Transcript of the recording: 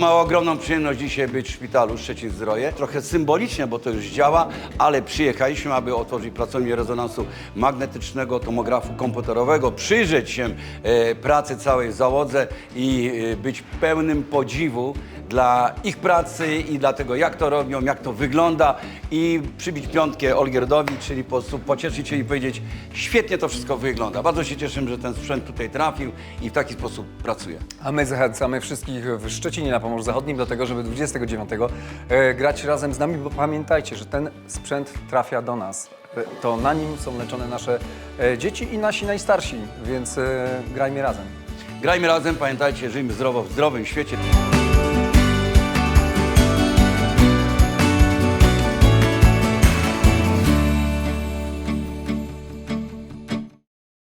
Ma ogromną przyjemność dzisiaj być w szpitalu Szczecin Zdroje. Trochę symbolicznie, bo to już działa, ale przyjechaliśmy, aby otworzyć pracownię rezonansu magnetycznego, tomografu komputerowego, przyjrzeć się e, pracy całej załodze i e, być pełnym podziwu dla ich pracy i dla tego, jak to robią, jak to wygląda i przybić piątkę Olgierdowi, czyli po prostu pocieszyć się i powiedzieć, świetnie to wszystko wygląda. Bardzo się cieszę, że ten sprzęt tutaj trafił i w taki sposób pracuje. A my zachęcamy wszystkich w Szczecinie na Pomorzu Zachodnim do tego, żeby 29 e, grać razem z nami, bo pamiętajcie, że ten sprzęt trafia do nas. E, To na nim są leczone nasze e, dzieci i nasi najstarsi, więc grajmy razem. Grajmy razem, pamiętajcie, żyjmy zdrowo w zdrowym świecie.